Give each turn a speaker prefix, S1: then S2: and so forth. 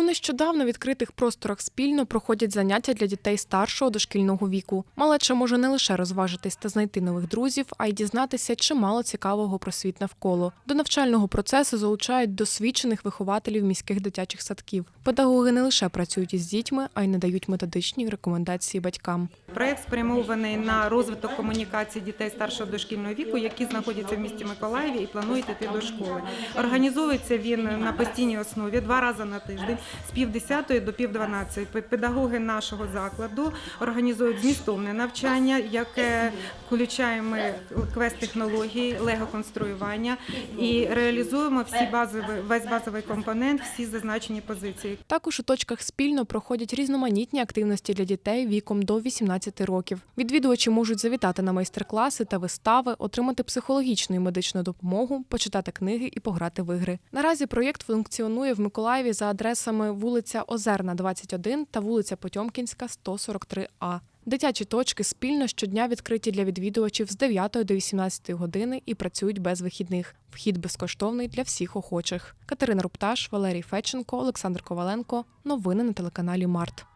S1: У нещодавно відкритих просторах спільно проходять заняття для дітей старшого дошкільного віку. Малеча може не лише розважитись та знайти нових друзів, а й дізнатися чимало цікавого про світ навколо. До навчального процесу залучають досвідчених вихователів міських дитячих садків. Педагоги не лише працюють із дітьми, а й надають методичні рекомендації батькам.
S2: Проект спрямований на розвиток комунікації дітей старшого дошкільного віку, які знаходяться в місті Миколаєві і планують йти до школи. Організовується він на постійній основі два рази на тиждень з пів десятої до пів дванадцятої. Педагоги нашого закладу організують змістовне навчання, яке включає ми квест-технології, лего-конструювання і реалізуємо всі базові, весь базовий компонент, всі зазначені позиції.
S1: Також у точках спільно проходять різноманітні активності для дітей віком до 18 років. Відвідувачі можуть завітати на майстер-класи та вистави, отримати психологічну і медичну допомогу, почитати книги і пограти в ігри. Наразі проєкт функціонує в Миколаєві за адресами вулиця Озерна, 21 та вулиця Потьомкінська, 143А. Дитячі точки спільно щодня відкриті для відвідувачів з 9 до 18 години і працюють без вихідних. Вхід безкоштовний для всіх охочих. Катерина Рупташ, Валерій Феченко, Олександр Коваленко. Новини на телеканалі Март.